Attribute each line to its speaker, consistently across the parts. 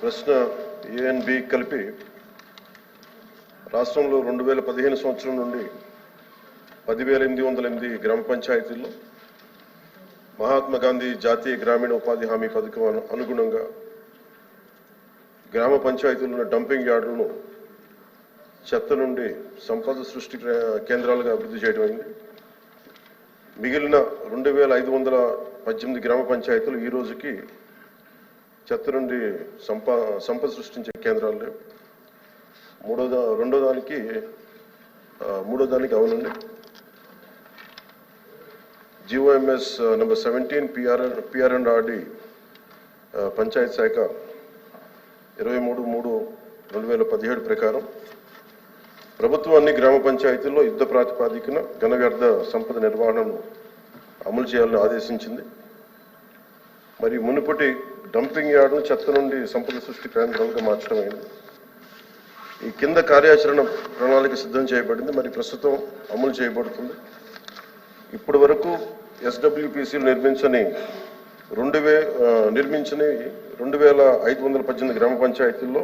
Speaker 1: ప్రశ్న ఏ కలిపి రాష్ట్రంలో రెండు వేల పదిహేను సంవత్సరం నుండి పదివేల ఎనిమిది వందల ఎనిమిది గ్రామ పంచాయతీల్లో మహాత్మా గాంధీ జాతీయ గ్రామీణ ఉపాధి హామీ పథకం అనుగుణంగా గ్రామ పంచాయతీల్లో డంపింగ్ యార్డులను చెత్త నుండి సంపద సృష్టి కేంద్రాలుగా అభివృద్ధి చేయడం అయింది. మిగిలిన రెండు వేల ఐదు వందల పద్దెనిమిది గ్రామ పంచాయతీలు ఈ రోజుకి చెత్త నుండి సంప సంపద సృష్టించే కేంద్రాలు లేవు. మూడో దా రెండో దానికి మూడో దానికి అవునండి. GOMS number seventeen PR PR and RD Panchayat శాఖ ఇరవై మూడు మూడు రెండు వేల పదిహేడు ప్రకారం ప్రభుత్వం అన్ని గ్రామ పంచాయతీల్లో యుద్ధ ప్రాతిపాదికన ఘన వ్యర్థ సంపద నిర్వహణను అమలు చేయాలని ఆదేశించింది. మరి మునుపటి డంపింగ్ యార్డు చెత్త నుండి సంపద సృష్టి కేంద్రాలుగా మార్చడం అయింది. ఈ కింద కార్యాచరణ ప్రణాళిక సిద్ధం చేయబడింది. మరి ప్రస్తుతం అమలు చేయబడుతుంది. ఇప్పటి వరకు ఎస్డబ్ల్యూపీసీలు నిర్మించని రెండు వే నిర్మించని రెండు వేల ఐదు వందల పద్దెనిమిది గ్రామ పంచాయతీల్లో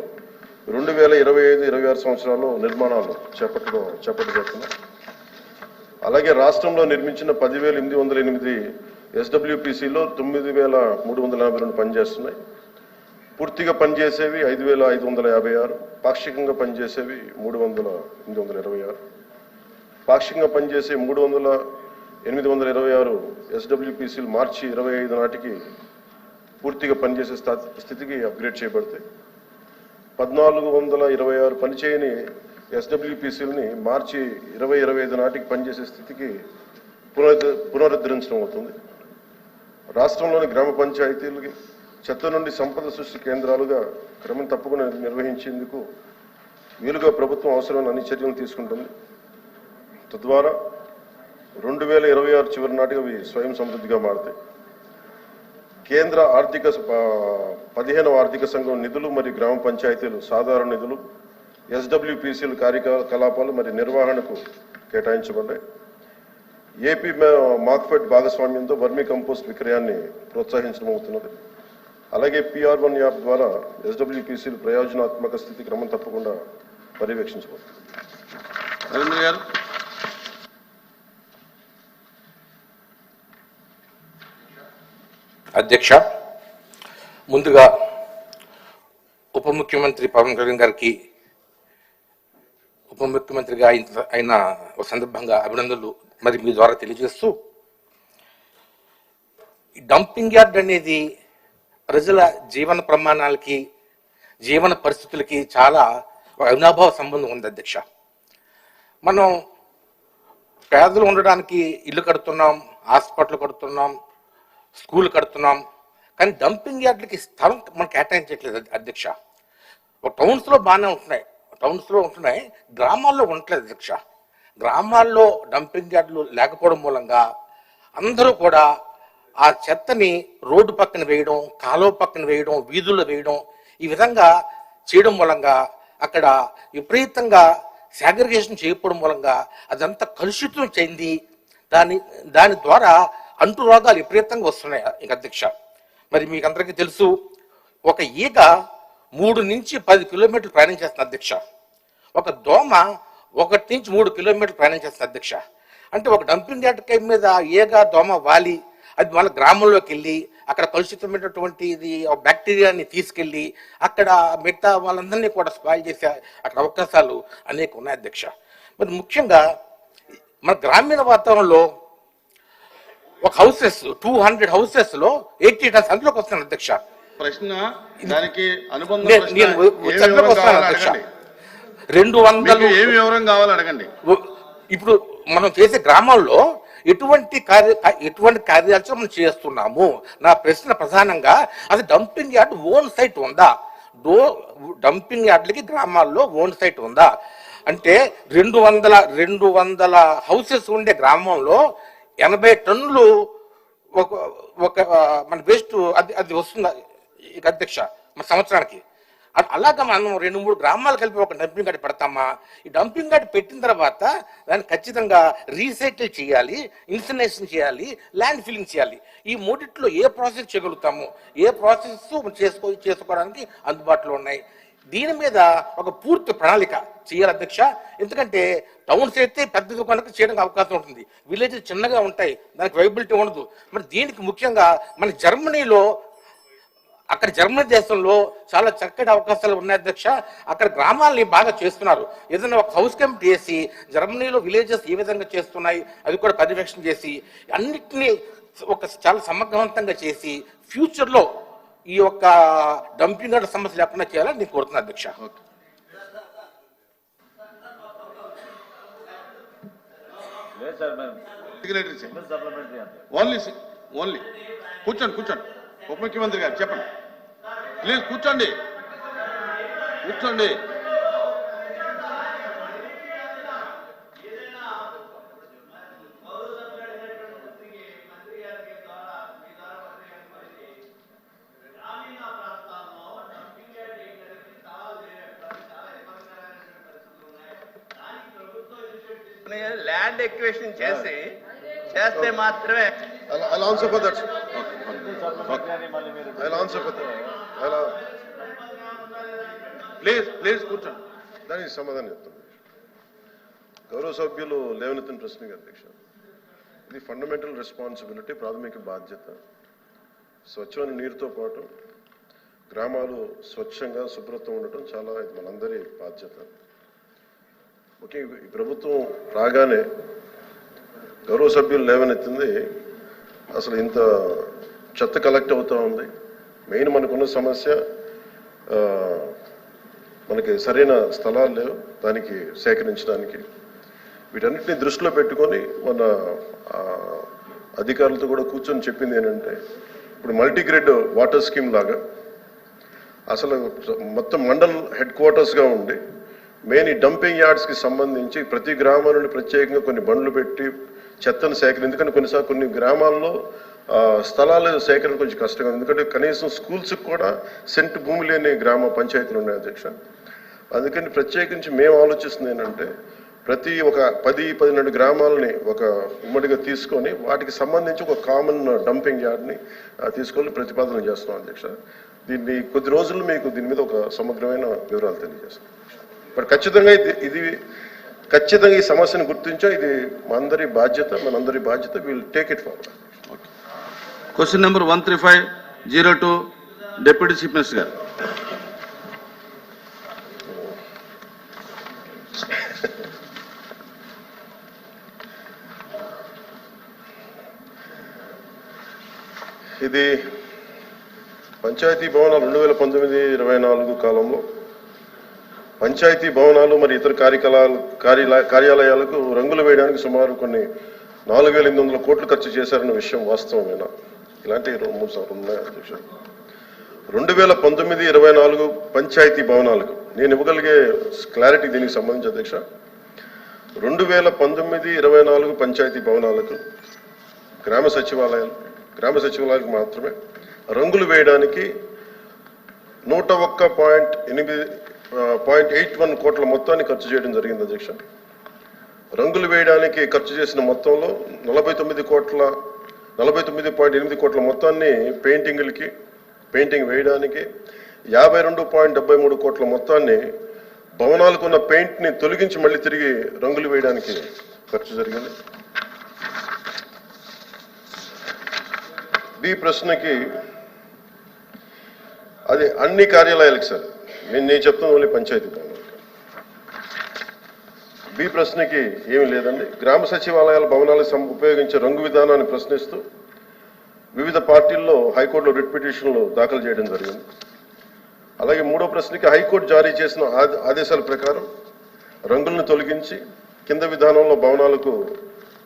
Speaker 1: రెండు వేల ఇరవై ఐదు ఇరవై ఆరు సంవత్సరాల్లో నిర్మాణాలు చేపట్టడం చేపట్టబడుతున్నాయి అలాగే రాష్ట్రంలో నిర్మించిన పదివేల ఎనిమిది వందల ఎనిమిది ఎస్డబ్ల్యూపీసీలో తొమ్మిది వేల మూడు వందల యాభై రెండు పనిచేస్తున్నాయి. పూర్తిగా పనిచేసేవి ఐదు వేల ఐదు వందల యాభై ఆరు. పాక్షికంగా పనిచేసేవి మూడు వందల ఎనిమిది వందల ఇరవై ఆరు. పాక్షికంగా పనిచేసే మూడు వందల ఎనిమిది వందల ఇరవై ఆరు ఎస్డబ్ల్యూపీసీలు మార్చి ఇరవై ఐదు నాటికి పూర్తిగా పనిచేసే స్థా- స్థితికి అప్గ్రేడ్ చేయబడతాయి. పద్నాలుగు వందల ఇరవై ఆరు పనిచేయని ఎస్డబ్ల్యూపీసీలని మార్చి ఇరవై ఇరవై ఐదు నాటికి పనిచేసే స్థితికి పునరుద్ధ పునరుద్ధరించడం అవుతుంది. రాష్ట్రంలోని గ్రామ పంచాయతీలకి చెత్త నుండి సంపద సృష్టి కేంద్రాలుగా క్రమం తప్పకుండా నిర్వహించేందుకు వీలుగా ప్రభుత్వం అవసరమైన అన్ని చర్యలు తీసుకుంటుంది. తద్వారా రెండు వేల ఇరవై ఆరు చివరి నాటికి అవి స్వయం సమృద్ధిగా మారుతాయి. కేంద్ర ఆర్థిక పదిహేనవ ఆర్థిక సంఘం నిధులు మరియు గ్రామ పంచాయతీలు సాధారణ నిధులు ఎస్డబ్ల్యూపీసీలు కార్యకలాపాలు మరియు నిర్వహణకు కేటాయించబడ్డాయి. ఏపీ మా- మార్క్ఫెడ్ భాగస్వామ్యంతో వర్మీ కంపోస్ట్ విక్రయాన్ని ప్రోత్సహించడం అవుతున్నది అలాగే పిఆర్ వన్ యాప్ ద్వారా ఎస్డబ్ల్యూపీసీలు ప్రయోజనాత్మక స్థితి క్రమం తప్పకుండా పర్యవేక్షించబడుతుంది
Speaker 2: రవీంద్ర గారు.
Speaker 3: అధ్యక్ష ముందుగా ఉప ముఖ్యమంత్రి పవన్ కళ్యాణ్ గారికి ఉప ముఖ్యమంత్రిగా అయిన ఒక సందర్భంగా అభినందనలు మరి మీ ద్వారా తెలియజేస్తూ డంపింగ్ యార్డ్ అనేది ప్రజల జీవన ప్రమాణాలకి జీవన పరిస్థితులకి చాలా ఒక అవినాభావ సంబంధం ఉంది అధ్యక్ష. మనం పేదలు ఉండడానికి ఇల్లు కడుతున్నాం హాస్పిటల్ కడుతున్నాం స్కూల్ కడుతున్నాం కానీ డంపింగ్ యార్డ్లకి స్థలం మనం కేటాయించట్లేదు అధ్యక్ష. టౌన్స్లో బాగానే ఉంటున్నాయి. టౌన్స్లో ఉంటున్నాయి. గ్రామాల్లో ఉండట్లేదు అధ్యక్ష గ్రామాల్లో డంపింగ్ యార్డులు లేకపోవడం మూలంగా అందరూ కూడా ఆ చెత్తని రోడ్డు పక్కన వేయడం కాలువ పక్కన వేయడం వీధుల్లో వేయడం ఈ విధంగా చేయడం మూలంగా అక్కడ విపరీతంగా సాగ్రిగేషన్ చేయకపోవడం మూలంగా అదంతా కలుషితం చెంది దాని దాని ద్వారా అంటు రోగాలు విపరీతంగా వస్తున్నాయి. ఇక అధ్యక్ష మరి మీకు అందరికీ తెలుసు ఒక ఈగ మూడు నుంచి పది కిలోమీటర్లు ప్రయాణం చేస్తుంది అధ్యక్ష. ఒక దోమ ఒకటి నుంచి మూడు కిలోమీటర్లు ప్రయాణం చేస్తుంది అధ్యక్ష. అంటే ఒక డంపింగ్ యార్డ్ మీద ఏగా దోమ వాలి అది వాళ్ళ గ్రామంలోకి వెళ్ళి అక్కడ కలుషితమైనటువంటి ఇది బ్యాక్టీరియాని తీసుకెళ్ళి అక్కడ మిగతా వాళ్ళందరినీ కూడా స్పాయిల్ చేసే అక్కడ అవకాశాలు అనేక ఉన్నాయి అధ్యక్ష. మరి ముఖ్యంగా మన గ్రామీణ వాతావరణంలో ఒక హౌసెస్ టూ హండ్రెడ్ హౌసెస్లో ఎయిటీ టన్స్ అందులోకి వస్తున్నాను అధ్యక్ష.
Speaker 2: ప్రశ్న దానికి అనుబంధ
Speaker 3: రెండు వందలు
Speaker 2: ఏమి వివరం కావాలో అడగండి.
Speaker 3: ఇప్పుడు మనం చేసే గ్రామాల్లో ఎటువంటి కార్య ఎటువంటి కార్యాచరణ మనం చేస్తున్నాము? నా ప్రశ్న ప్రధానంగా అది డంపింగ్ యార్డ్ ఓన్ సైట్ ఉందా? డో డంపింగ్ యార్డ్లకి గ్రామాల్లో ఓన్ సైట్ ఉందా? అంటే రెండు వందల రెండు వందల హౌసెస్ ఉండే గ్రామంలో ఎనభై టన్నులు ఒక ఒక మన వేస్ట్ అది అది వస్తుంది? ఇక అధ్యక్ష మన సంవత్సరానికి. అలాగా మనం రెండు మూడు గ్రామాలు కలిపి ఒక డంపింగ్ యార్డ్ పెడతామా? ఈ డంపింగ్ యార్డ్ పెట్టిన తర్వాత దాన్ని ఖచ్చితంగా రీసైకిల్ చేయాలి ఇన్సినేషన్ చేయాలి ల్యాండ్ ఫిల్లింగ్ చేయాలి. ఈ మూడిట్లో ఏ ప్రాసెస్ చేయగలుగుతాము? ఏ ప్రాసెస్ చేసుకో చేసుకోవడానికి అందుబాటులో ఉన్నాయి. దీని మీద ఒక పూర్తి ప్రణాళిక చేయాలి అధ్యక్ష. ఎందుకంటే టౌన్స్ అయితే పెద్దగా కనుక చేయడానికి అవకాశం ఉంటుంది. విలేజెస్ చిన్నగా ఉంటాయి. దానికి వైబిలిటీ ఉండదు. మరి దీనికి ముఖ్యంగా మన జర్మనీలో అక్కడ జర్మనీ దేశంలో చాలా చక్కటి అవకాశాలు ఉన్నాయి అధ్యక్ష. అక్కడ గ్రామాలని బాగా చేస్తున్నారు. ఏదైనా ఒక హౌస్ క్యాంప్ చేసి జర్మనీలో విలేజెస్ ఏ విధంగా చేస్తున్నాయి అది కూడా పర్యవేక్షణ చేసి అన్నిటినీ ఒక చాలా సమగ్రవంతంగా చేసి ఫ్యూచర్లో ఈ యొక్క డంపింగ్ యార్డ్ సమస్య లేకుండా చేయాలని నేను కోరుతున్నాను అధ్యక్ష.
Speaker 2: ఓన్లీ సి- ఓన్లీ కూర్చోండి కూర్చోండి. ఉప ముఖ్యమంత్రి గారు చెప్పండి ప్లీజ్ కూర్చోండి కూర్చోండి
Speaker 4: ల్యాండ్ ఎక్వేషన్ చేసి చేస్తే మాత్రమే
Speaker 1: I'll, I'll answer for that. sir. I'll answer for that. I'll,
Speaker 2: please please కూర్చోండి
Speaker 1: దానికి సమాధానం చెప్తాను గౌరవ సభ్యులు లేవనెత్తిన ప్రశ్నకి అధ్యక్ష ఇది ఫండమెంటల్ రెస్పాన్సిబిలిటీ ప్రాథమిక బాధ్యత స్వచ్ఛమైన నీరుతో పాటు గ్రామాలు స్వచ్ఛంగా శుభ్రత ఉండటం చాలా ఇది మనందరి బాధ్యత ఓకే ఈ ప్రభుత్వం రాగానే గౌరవ సభ్యులు లేవనెత్తింది అసలు ఇంత చెత్త కలెక్ట్ అవుతూ ఉంది. మెయిన్ మనకున్న సమస్య మనకి సరైన స్థలాలు లేవు. దానికి సేకరించడానికి వీటన్నిటిని దృష్టిలో పెట్టుకొని మన అధికారులతో కూడా కూర్చొని చెప్పింది ఏంటంటే ఇప్పుడు మల్టీగ్రేడ్ వాటర్ స్కీమ్ లాగా అసలు మొత్తం మండల్ హెడ్ క్వార్టర్స్గా ఉండి మెయిన్ ఈ డంపింగ్ యార్డ్స్కి సంబంధించి ప్రతి గ్రామాల నుండి ప్రత్యేకంగా కొన్ని బండ్లు పెట్టి చెత్తను సేకరణ ఎందుకంటే కొన్నిసార్లు కొన్ని గ్రామాల్లో స్థలాల సేకరణ కొంచెం కష్టంగా ఎందుకంటే కనీసం స్కూల్స్కి కూడా సెంట్ భూమి లేని గ్రామ పంచాయతీలు ఉన్నాయి అధ్యక్ష. అందుకని ప్రత్యేకించి మేము ఆలోచిస్తుంది ఏంటంటే ప్రతి ఒక పది పదిహేను గ్రామాలని ఒక ఉమ్మడిగా తీసుకొని వాటికి సంబంధించి ఒక కామన్ డంపింగ్ యార్డ్ని తీసుకొని ప్రతిపాదన చేస్తున్నాం అధ్యక్ష. దీన్ని కొద్ది రోజులు మీకు దీని మీద ఒక సమగ్రమైన వివరాలు తెలియజేస్తాం. ఇప్పుడు ఖచ్చితంగా ఇది ఇది ఖచ్చితంగా ఈ సమస్యను గుర్తించాం ఇది మనందరి బాధ్యత మనందరి బాధ్యత. We'll take it forward
Speaker 2: question number one three five zero two deputy chief minister గారు.
Speaker 1: ఇది పంచాయతీ భవనాలు రెండు వేల పంతొమ్మిది ఇరవై నాలుగు కాలంలో పంచాయతీ భవనాలు మరి ఇతర కార్యకలాలు కార్యాలయాలకు రంగులు వేయడానికి సుమారు కొన్ని నాలుగు వేల ఎనిమిది వందల కోట్లు ఖర్చు చేశారన్న విషయం వాస్తవమేనా? ఇలాంటి రెండు మూడు సార్లు ఉన్నాయి అధ్యక్ష రెండు వేల పంతొమ్మిది ఇరవై నాలుగు పంచాయతీ భవనాలకు నేను ఇవ్వగలిగే క్లారిటీ దీనికి సంబంధించి అధ్యక్ష రెండు వేల పంతొమ్మిది ఇరవై నాలుగు పంచాయతీ భవనాలకు గ్రామ సచివాలయాలు గ్రామ సచివాలయాలకు మాత్రమే రంగులు వేయడానికి నూట ఒక్క పాయింట్ ఎనిమిది పాయింట్ ఎయిట్ వన్ కోట్ల మొత్తాన్ని ఖర్చు చేయడం జరిగింది అధ్యక్ష. రంగులు వేయడానికి ఖర్చు చేసిన మొత్తంలో నలభై తొమ్మిది కోట్ల నలభై తొమ్మిది పాయింట్ ఎనిమిది కోట్ల మొత్తాన్ని పెయింటింగ్లకి పెయింటింగ్ వేయడానికి యాభై రెండు పాయింట్ డెబ్బై మూడు కోట్ల మొత్తాన్ని భవనాలకు ఉన్న పెయింట్ని తొలగించి మళ్ళీ తిరిగి రంగులు వేయడానికి ఖర్చు జరిగింది. బి ప్రశ్నకి అది అన్ని కార్యాలయాలకు సార్. నేను నేను చెప్తాను ఓన్లీ పంచాయతీ భవనాలకు బి ప్రశ్నకి ఏమీ లేదండి. గ్రామ సచివాలయాల భవనాలకు ఉపయోగించే రంగు విధానాన్ని ప్రశ్నిస్తూ వివిధ పార్టీల్లో హైకోర్టులో రిట్ పిటిషన్లు దాఖలు చేయడం జరిగింది. అలాగే మూడో ప్రశ్నకి హైకోర్టు జారీ చేసిన ఆదేశాల ప్రకారం రంగులను తొలగించి కింద విధానంలో భవనాలకు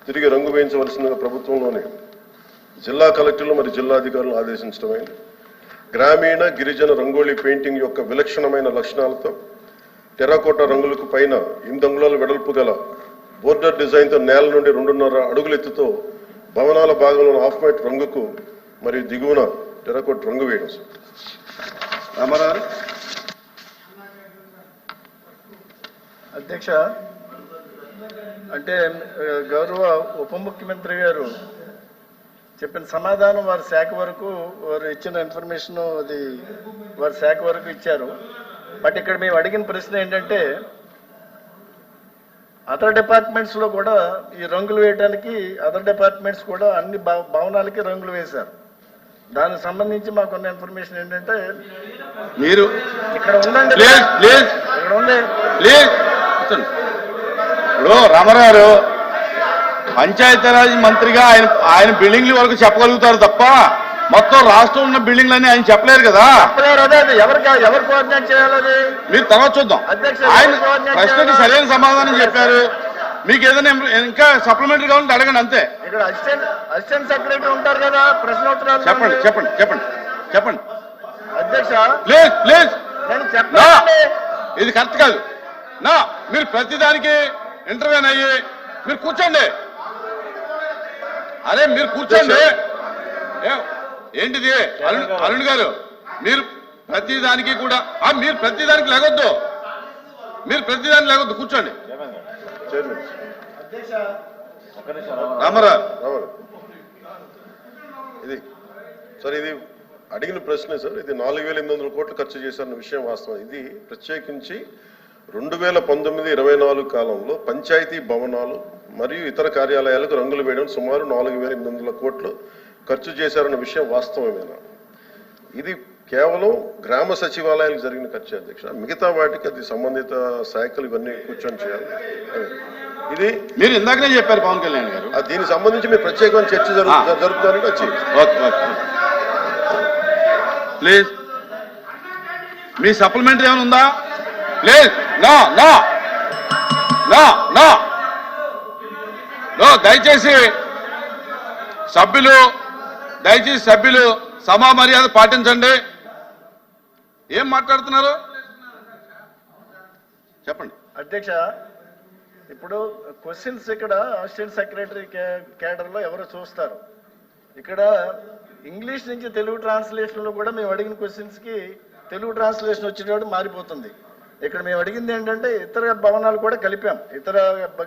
Speaker 1: తిరిగి రంగు వేయించవలసిందిగా ప్రభుత్వంలోని జిల్లా కలెక్టర్లు మరియు జిల్లా అధికారులను ఆదేశించడమైంది. గ్రామీణ గిరిజన రంగోలీ పెయింటింగ్ యొక్క విలక్షణమైన లక్షణాలతో టెరాకోట రంగులకు పైన ఎనిమిది అంగుళాల వెడల్పు గల బోర్డర్ డిజైన్తో నేల నుండి రెండున్నర అడుగుల ఎత్తుతో భవనాల భాగంలో హాఫ్ వైట్ రంగుకు మరియు దిగువన టెరాకోట రంగు వేయడం. సార్
Speaker 2: రామారావు.
Speaker 5: అధ్యక్ష అంటే గౌరవ ఉప ముఖ్యమంత్రి గారు చెప్పిన సమాధానం వారి శాఖ వరకు వారు ఇచ్చిన ఇన్ఫర్మేషన్ అది వారి శాఖ వరకు ఇచ్చారు. బట్ ఇక్కడ మేము అడిగిన ప్రశ్న ఏంటంటే అదర్ డిపార్ట్మెంట్స్లో కూడా ఈ రంగులు వేయడానికి అదర్ డిపార్ట్మెంట్స్ కూడా అన్ని భవ- భవనాలకి రంగులు వేశారు. దానికి సంబంధించి మాకున్న ఇన్ఫర్మేషన్ ఏంటంటే
Speaker 2: మీరు
Speaker 5: ఇక్కడ ఉందండి. ఇక్కడ ఉంది.
Speaker 2: ఇప్పుడు రామారావు. పంచాయతీరాజ్ మంత్రిగా ఆయన ఆయన బిల్డింగ్ల వరకు చెప్పగలుగుతారు తప్ప మొత్తం రాష్ట్రం ఉన్న బిల్డింగ్లన్నీ ఆయన చెప్పలేరు కదా.
Speaker 5: ఎవరు కోఆర్డినేట్ చేయాలి
Speaker 2: మీరు తర్వాత చూద్దాం. ఆయన ప్రశ్నకి? సరైన సమాధానం చెప్పారు. మీకు ఏదైనా ఇంకా సప్లిమెంటరీ కావాలంటే అడగండి అంతే.
Speaker 5: ఇక్కడ అసిస్టెంట్ అసిస్టెంట్ సెక్రటరీ ఉంటారు కదా ప్రశ్నోత్తరాలు
Speaker 2: చెప్పండి చెప్పండి చెప్పండి చెప్పండి.
Speaker 5: అధ్యక్ష
Speaker 2: ప్లీజ్ ప్లీజ్. ఇది కరెక్ట్ కాదు. నా మీరు ప్రతిదానికి ఇంటర్వ్యూన్ అయ్యి మీరు కూర్చోండి. అరే మీరు కూర్చోండి. ఏంటిది? అరుణ్ అరుణ్ గారు మీరు ప్రతిదానికి కూడా ఆ, మీరు ప్రతిదానికి లేగొద్దు మీరు ప్రతిదానికి లేగొద్దు కూర్చోండి.
Speaker 6: రామారావు.
Speaker 1: ఇది సార్ ఇది అడిగిన ప్రశ్నే సార్. ఇది నాలుగు వేల ఎనిమిది వందల కోట్లు ఖర్చు చేశారన్న విషయం వాస్తవం. ఇది ప్రత్యేకించి రెండు వేల పంతొమ్మిది ఇరవై నాలుగు కాలంలో పంచాయతీ భవనాలు మరియు ఇతర కార్యాలయాలకు రంగులు వేయడం సుమారు నాలుగు వేల ఎనిమిది వందల కోట్లు ఖర్చు చేశారన్న విషయం వాస్తవమేనా? ఇది కేవలం గ్రామ సచివాలయాలకు జరిగిన ఖర్చు అధ్యక్ష. మిగతా వాటికి అది సంబంధిత శాఖలు ఇవన్నీ కూర్చొని చేయాలి. ఇది
Speaker 2: మీరు ఇందాకనే చెప్పారు పవన్ కళ్యాణ్ గారు.
Speaker 1: దీనికి సంబంధించి మీరు ప్రత్యేకమైన చర్చ జరుగు జరుపుతారంటే వచ్చి.
Speaker 2: ప్లీజ్. మీ సప్లిమెంటరీ ఏమైనా ఉందా? ప్లీజ్. నా నా. నా నా. నో దయచేసి సభ్యులు దయచేసి సభ్యులు సమా మర్యాద పాటించండి. ఏం మాట్లాడుతున్నారు? చెప్పండి.
Speaker 5: అధ్యక్ష ఇప్పుడు క్వశ్చన్స్ ఇక్కడ అసిస్టెంట్ సెక్రటరీ కేడర్లో ఎవరు చూస్తారు. ఇక్కడ ఇంగ్లీష్ నుంచి తెలుగు ట్రాన్స్లేషన్లో కూడా మేము అడిగిన క్వశ్చన్స్కి తెలుగు ట్రాన్స్లేషన్ వచ్చేటప్పుడు మారిపోతుంది. ఇక్కడ మేము అడిగింది ఏంటంటే ఇతర భవనాలు కూడా కలిపాం. ఇతర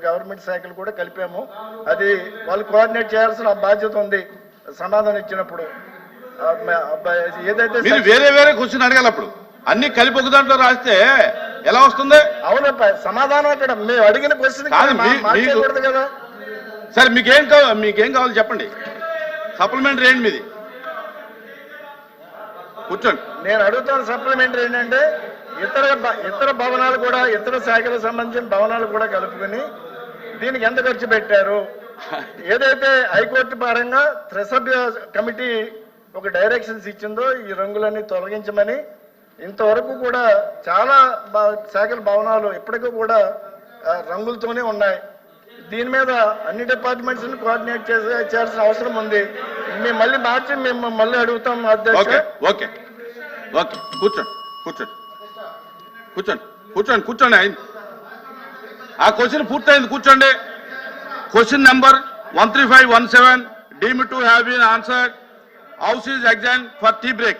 Speaker 5: గవర్నమెంట్ శాఖలు కూడా కలిపాము. అది వాళ్ళు కోఆర్డినేట్ చేయాల్సిన బాధ్యత ఉంది. సమాధానం ఇచ్చినప్పుడు ఏదైతే
Speaker 2: మీరు వేరే వేరే క్వశ్చన్ అడగాలి అప్పుడు అన్ని కలిపి ఒక దాంట్లో రాస్తే ఎలా వస్తుంది?
Speaker 5: అవును సమాధానం ఇక్కడ మేము అడిగిన క్వశ్చన్
Speaker 2: కాదు, మీ-
Speaker 5: మార్చేయకూడదు కదా.
Speaker 2: సరే మీకేం కావాలి మీకేం కావాలి చెప్పండి. సప్లిమెంటరీ ఏంటి మీది? కూర్చోండి.
Speaker 5: నేను అడుగుతున్న సప్లిమెంటరీ ఏంటంటే ఇతర ఇతర భవనాలు కూడా ఇతర శాఖలకు సంబంధించిన భవనాలు కూడా కలుపుకొని దీనికి ఎంత ఖర్చు పెట్టారు? ఏదైతే హైకోర్టు పరంగా త్రిసభ్య కమిటీ ఒక డైరెక్షన్స్ ఇచ్చిందో ఈ రంగులన్నీ తొలగించమని ఇంతవరకు కూడా చాలా శాఖల భవనాలు ఇప్పటికీ కూడా రంగులతోనే ఉన్నాయి. దీని మీద అన్ని డిపార్ట్మెంట్స్ కోఆర్డినేట్ చేసే చేయాల్సిన అవసరం ఉంది. మేము మళ్ళీ మార్చి మేము మళ్ళీ అడుగుతాం అధ్యక్ష.
Speaker 2: Okay okay. ఓకే కూర్చోండి కూర్చోండి. కూర్చోండి కూర్చోండి కూర్చోండి అయింది. ఆ క్వశ్చన్ పూర్తయింది కూర్చోండి. Question number 13517 deemed to have been answered. House is adjourned for tea break.